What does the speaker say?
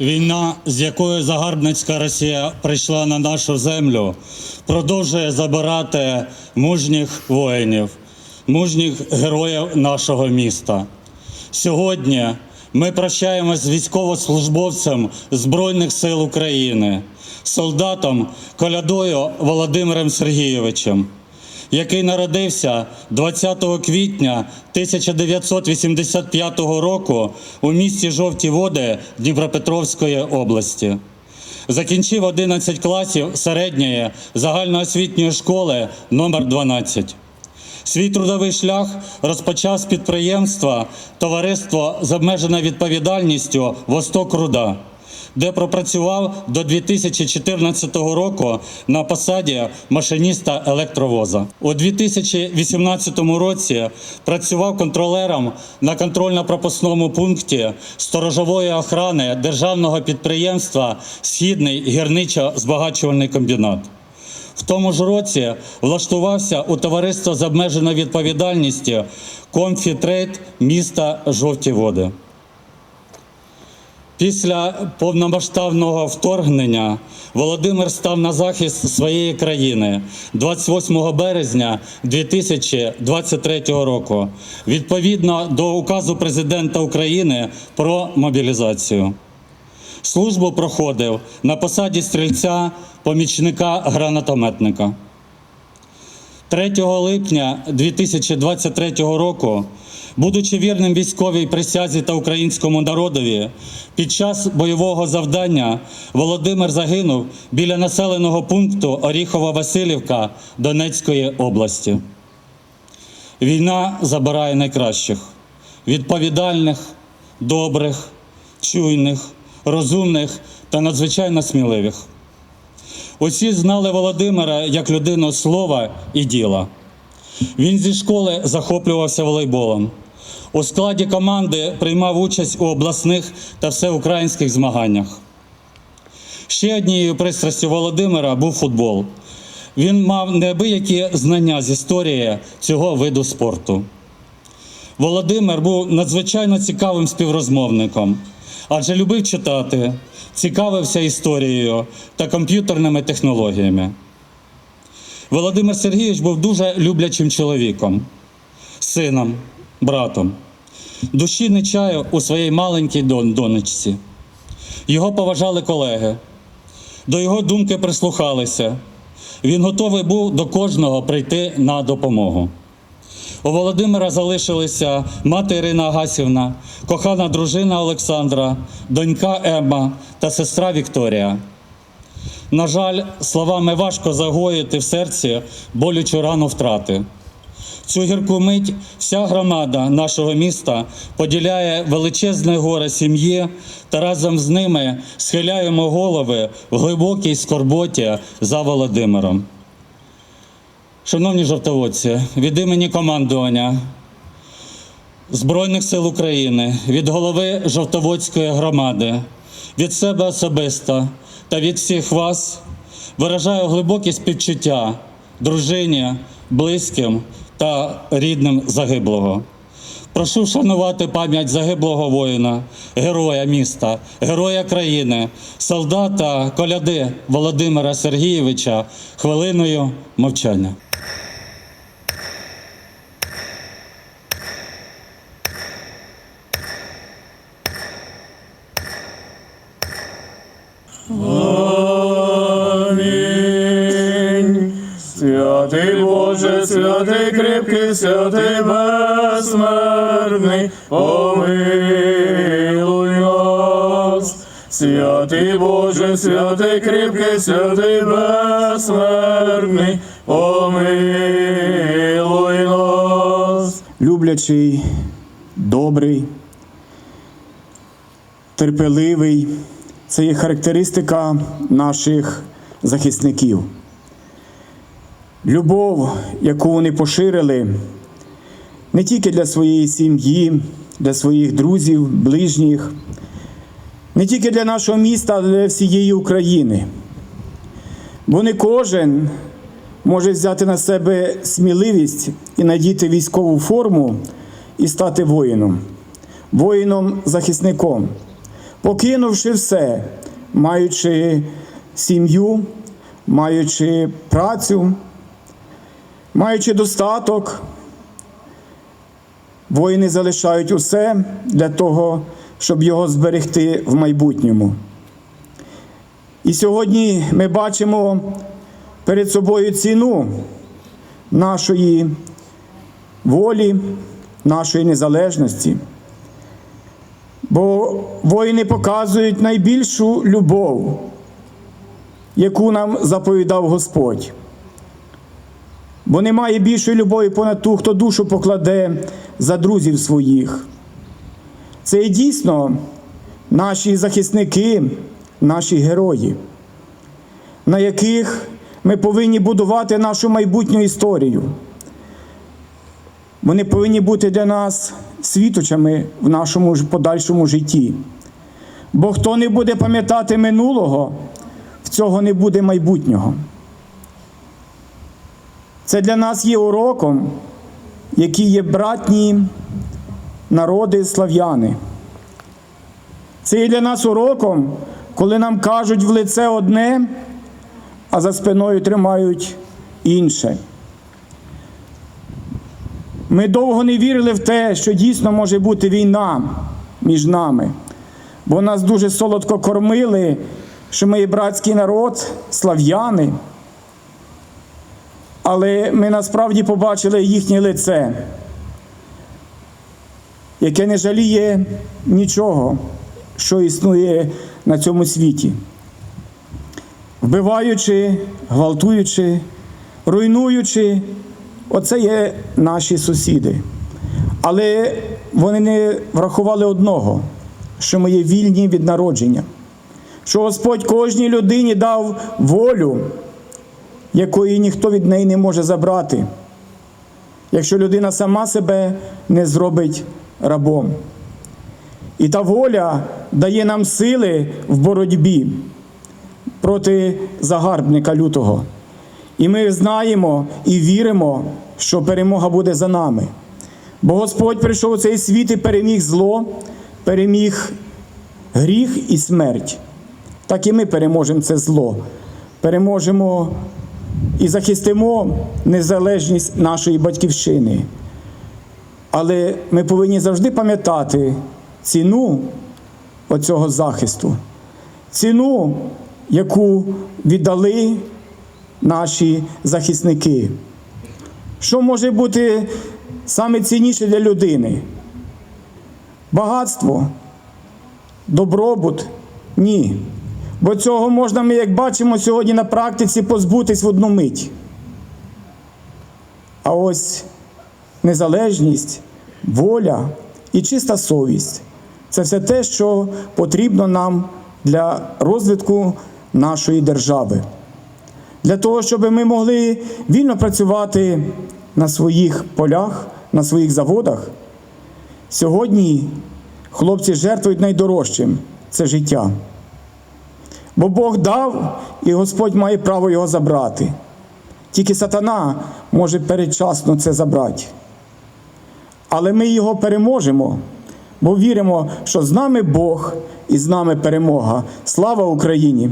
Війна, з якою загарбницька Росія прийшла на нашу землю, продовжує забирати мужніх воїнів, мужніх героїв нашого міста. Сьогодні ми прощаємось з військовослужбовцем Збройних сил України, солдатом Колядою Володимиром Сергійовичем, який народився 20 квітня 1985 року у місті Жовті Води Дніпропетровської області. Закінчив 11 класів середньої загальноосвітньої школи номер 12. Свій трудовий шлях розпочав з підприємства Товариство з обмеженою відповідальністю Восток Руда, де пропрацював до 2014 року на посаді машиніста електровоза. У 2018 році працював контролером на контрольно-пропускному пункті сторожової охорони державного підприємства Східний гірничо-збагачувальний комбінат. В тому ж році влаштувався у товариство з обмеженою відповідальністю Комфітрейд міста Жовті Води. Після повномасштабного вторгнення Володимир став на захист своєї країни 28 березня 2023 року відповідно до указу президента України про мобілізацію. Службу проходив на посаді стрільця помічника гранатометника. 3 липня 2023 року, будучи вірним військовій присязі та українському народові, під час бойового завдання Володимир загинув біля населеного пункту Оріхова-Василівка Донецької області. Війна забирає найкращих відповідальних, добрих, чуйних, розумних та надзвичайно сміливих. Усі знали Володимира як людину слова і діла. Він зі школи захоплювався волейболом. У складі команди приймав участь у обласних та всеукраїнських змаганнях. Ще однією пристрастю Володимира був футбол. Він мав неабиякі знання з історії цього виду спорту. Володимир був надзвичайно цікавим співрозмовником, адже любив читати, цікавився історією та комп'ютерними технологіями. Володимир Сергійович був дуже люблячим чоловіком, сином, братом. Душі не чаю у своїй маленькій дон- донечці. Його поважали колеги, до його думки прислухалися. Він готовий був до кожного прийти на допомогу. У Володимира залишилися мати Ірина Агасівна, кохана дружина Олександра, донька Емма та сестра Вікторія. На жаль, словами важко загоїти в серці болючу рану втрати. Цю гірку мить вся громада нашого міста поділяє величезне горе сім'ї та разом з ними схиляємо голови в глибокій скорботі за Володимиром. Шановні жовтоводці, від імені командування Збройних сил України, від голови Жовтоводської громади, від себе особисто та від всіх вас виражаю глибокі співчуття дружині, близьким та рідним загиблого. Прошу вшанувати пам'ять загиблого воїна, героя міста, героя країни, солдата коляди Володимира Сергійовича хвилиною мовчання. Святий Боже, святий кріпкий, святий безсмертний, помилуй нас. Святий Боже, святий кріпкий, святий безсмертний, помилуй нас. люблячий, добрий, терпеливий. Це є характеристика наших захисників. Любов, яку вони поширили не тільки для своєї сім'ї, для своїх друзів, ближніх, не тільки для нашого міста, але для всієї України. Бо не кожен може взяти на себе сміливість і надіти військову форму і стати воїном, воїном-захисником, покинувши все, маючи сім'ю, маючи працю, маючи достаток, воїни залишають усе для того, щоб його зберегти в майбутньому. І сьогодні ми бачимо перед собою ціну нашої волі, нашої незалежності. Бо воїни показують найбільшу любов, яку нам заповідав Господь. Бо немає більшої любові понад ту, хто душу покладе за друзів своїх. Це і дійсно наші захисники, наші герої, на яких ми повинні будувати нашу майбутню історію. Вони повинні бути для нас світочами в нашому подальшому житті. Бо хто не буде пам'ятати минулого, в цього не буде майбутнього. Це для нас є уроком, які є братні народи слав'яни. Це є для нас уроком, коли нам кажуть в лице одне, а за спиною тримають інше. Ми довго не вірили в те, що дійсно може бути війна між нами, бо нас дуже солодко кормили, що ми є братський народ, слав'яни. Але ми насправді побачили їхнє лице, яке не жаліє нічого, що існує на цьому світі. Вбиваючи, гвалтуючи, руйнуючи, оце є наші сусіди. Але вони не врахували одного, що ми є вільні від народження, що Господь кожній людині дав волю, якої ніхто від неї не може забрати, якщо людина сама себе не зробить рабом. І та воля дає нам сили в боротьбі проти загарбника лютого. І ми знаємо і віримо, що перемога буде за нами. Бо Господь прийшов у цей світ і переміг зло, переміг гріх і смерть. Так і ми переможемо це зло, переможемо і захистимо незалежність нашої батьківщини. Але ми повинні завжди пам'ятати ціну оцього захисту, ціну, яку віддали наші захисники. Що може бути саме цінніше для людини? Багатство, добробут? Ні. Бо цього можна, ми, як бачимо сьогодні на практиці, позбутись в одну мить. А ось незалежність, воля і чиста совість це все те, що потрібно нам для розвитку нашої держави. Для того, щоб ми могли вільно працювати на своїх полях, на своїх заводах. Сьогодні хлопці жертвують найдорожчим це життя. Бо Бог дав, і Господь має право його забрати. Тільки сатана може передчасно це забрати. Але ми його переможемо, бо віримо, що з нами Бог і з нами перемога. Слава Україні!